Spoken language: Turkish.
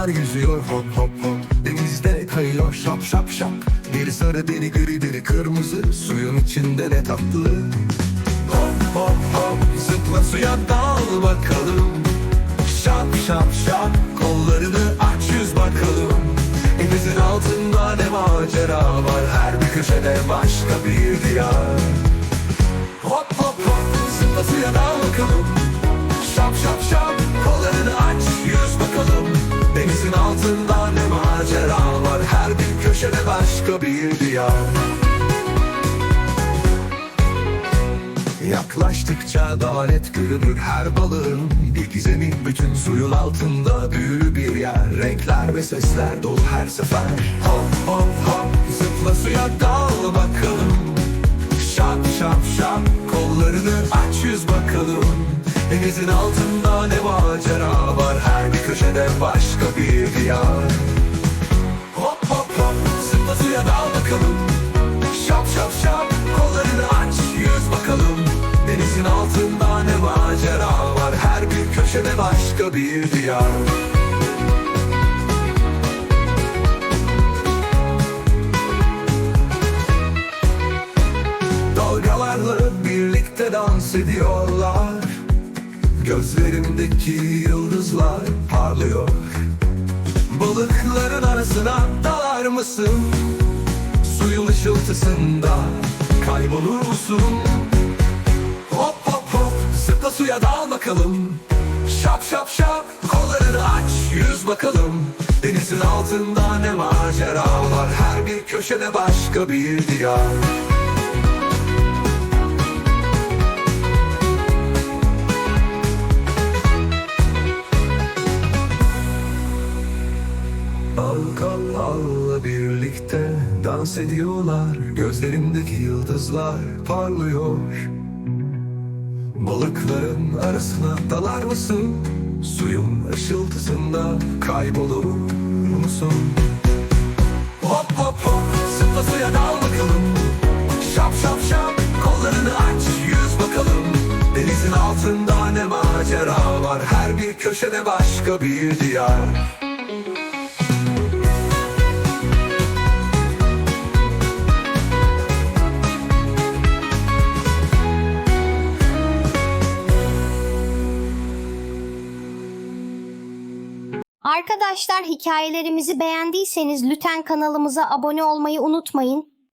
hop hop hop. Denizde kayıyor şap şap şap. Biri sarı biri gri biri kırmızı Suyun içinde ne tatlı. Hop hop hop zıpla suya dal bakalım. Şap şap şap kollarını aç yüz bakalım. Denizin altında ne macera var? Her bir köşede başka bir diyar. Hop hop hop zıpla suya dal bakalım. Şap şap şap kollarını aç altında ne macera var? Her bir köşede başka bir diyar. Yaklaştıkça daha net görünür her balığın. Bir gizemi bütün suyun altında büyülü bir yer. Renkler ve sesler dolu her sefer. Hop hop hop zıpla suya dal bakalım. Şap şap şap kollarını aç yüz bakalım. Denizin altında ne macera var köşede başka bir diyar. Hop hop hop zıpla suya dal bakalım. Şap şap şap kollarını aç yüz bakalım. Denizin altında ne macera var? Her bir köşede başka bir diyar. Dalgalarla birlikte dans ediyorlar Gözlerimdeki yıldızlar parlıyor. Balıkların arasına dalar mısın? Suyun ışıltısında kaybolur musun? Hop hop hop zıpla suya dal bakalım. Şap şap şap kollarını aç yüz bakalım. Denizin altında ne macera var Her bir köşede başka bir diyar Dalgalarla birlikte dans ediyorlar. Gözlerimdeki yıldızlar parlıyor. Balıkların arasına dalar mısın? Suyun ışıltısında kaybolur musun? Hop hop hop zıpla suya dal bakalım. Şap şap şap kollarını aç yüz bakalım. Denizin altında ne macera var? Her bir köşede başka bir diyar Arkadaşlar hikayelerimizi beğendiyseniz lütfen kanalımıza abone olmayı unutmayın.